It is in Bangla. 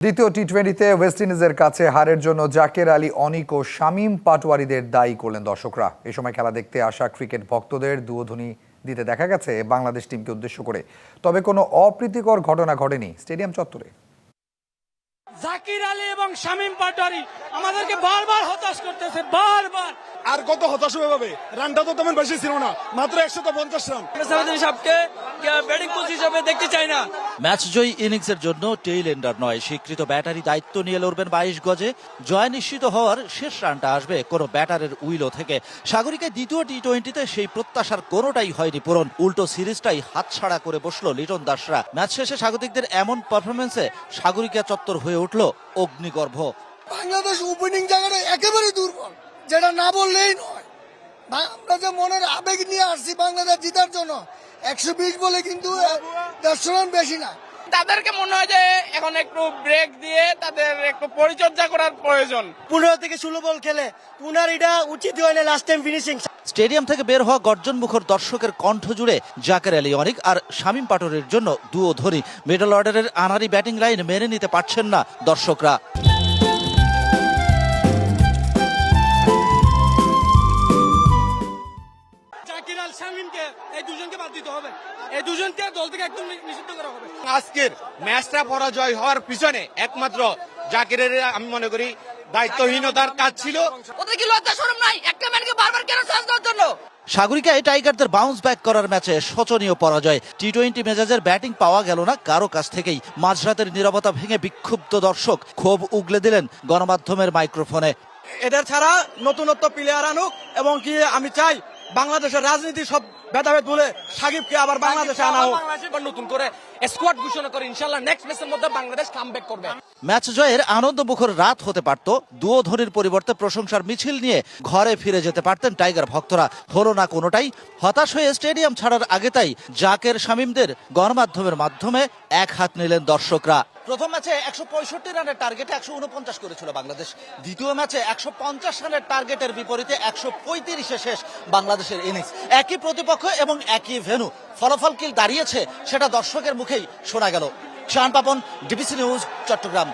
দ্বিতীয় টি টোয়েন্টিতে ওয়েস্ট ইন্ডিজের কাছে হারের জন্য জাকের আলী অনিক ও শামীম পাটোয়ারিদের দায়ী করলেন দর্শকরা। এ সময় খেলা দেখতে আসা ক্রিকেট ভক্তদের দুয়োধ্বনি দিতে দেখা গেছে বাংলাদেশ টিমকে উদ্দেশ্য করে। তবে কোনো অপ্রীতিকর ঘটনা ঘটেনি স্টেডিয়াম চত্বরে। জাকির আলী এবং শামীম পাটোয়ারি আমাদেরকে বারবার হতাশ করতেছে বারবার। আর কত হতাশ হবে ভাবে রানটা তো তেমন বেশি ছিল না মাত্র একশত পঞ্চাশ রান। ব্যাটিং কোচ হিসেবে দেখতে চাই না। ম্যাচ জয়ী ইনিংসের জন্য টেইল এন্ডার নয়। স্বীকৃত ব্যাটারি দায়িত্ব নিয়ে লড়বেন বাইশ গজে। জয় নিশ্চিত হওয়ার শেষ রানটা আসবে কোনো ব্যাটারের উইলো থেকে। সাগরিকায় দ্বিতীয় টি টোয়েন্টিতে সেই প্রত্যাশার কোনোটাই হয়নি পূরণ। উল্টো সিরিজটাই হাতছাড়া করে বসল লিটন দাসরা। ম্যাচ শেষে স্বাগতিকদের এমন পারফরমেন্সে সাগরিকা চত্বর হয়ে উঠল অগ্নিগর্ভ। বাংলাদেশ ওপেনিং জায়গাটা একেবারে দুর্বল, যেটা না বললেই নয়। আমরা যে মনের আবেগ নিয়ে আসছি বাংলাদেশ জিতার জন্য। একশো বিশ বলে কিন্তু দেড়শো রান বেশি না। তাদেরকে মনে হয় যে এখন একটু ব্রেক দিয়ে তাদের একটু পরিচর্যা করার প্রয়োজন। পনেরো থেকে ষোলো বল খেলে পুনার এটা উচিত হয় না লাস্ট টাইম ফিনিশিং স্টেডিয়াম থেকে বের হওয়া গর্জন মুখর দর্শকের কণ্ঠ জুড়ে জাকের আলী অনিক আর শামীম পাটোরের জন্য দুও ধরি মিডল অর্ডারের আনারি ব্যাটিং লাইন মেনে নিতে পারছেন না দর্শকরা। হবে। এই দুজনকে দল থেকে একদম নিষিদ্ধ করা হবে। আজকের ম্যাচটা পরাজয় হওয়ার পিছনে একমাত্র জাকিরের আমি মনে করি দায়িত্বহীনতার কাজ ছিল। ওদের কি লজ্জা শরম নাই? একটা ম্যানকে বারবার কেন চান্স দেওয়ার জন্য? সাগরিকায় টাইগারদের বাউন্স ব্যাক করার ম্যাচে শোচনীয় পরাজয়। টি টোয়েন্টি মেজাজের ব্যাটিং পাওয়া গেল না কারও কাছ থেকেই। মাঝরাতের নীরবতা ভেঙে বিক্ষুব্ধ দর্শক ক্ষোভ উগলে দিলেন গণমাধ্যমের মাইক্রোফোনে। এদের ছাড়া নতুনত্ব প্লেয়ার আনুক এবং কি আমি চাই বাংলাদেশের রাজনীতি সব ভেদাভেদ বলে সাকিবকে আবার বাংলাদেশে আনা হোক। নতুন করে স্কোয়াড ঘোষণা করে ইনশাল্লাহ নেক্সট ম্যাচের মধ্যে বাংলাদেশ কামব্যাক করবে। ম্যাচ জয়ের আনন্দমুখর রাত হতে পারত। দুও ধনির পরিবর্তে প্রশংসার মিছিল নিয়ে ঘরে ফিরে যেতে পারতেন টাইগার ভক্তরা। হলো না কোনোটাই। হতাশ হয়ে স্টেডিয়াম ছাড়ার আগে তাই জাকের শামীমদের গণমাধ্যমের মাধ্যমে এক হাত নিলেন দর্শকরা। প্রথম ম্যাচে একশো পঁয়ষট্টি রানের টার্গেটে একশো উনপঞ্চাশ করেছিল বাংলাদেশ। দ্বিতীয় ম্যাচে একশো পঞ্চাশ রানের টার্গেটের বিপরীতে একশো পঁয়ত্রিশে শেষ বাংলাদেশের ইনিংস। একই প্রতিপক্ষ এবং একই ভেনু ফলাফল কিল দাঁড়িয়েছে সেটা দর্শকের মুখেই শোনা গেল। Shan Papon, DBC news, Chattogram.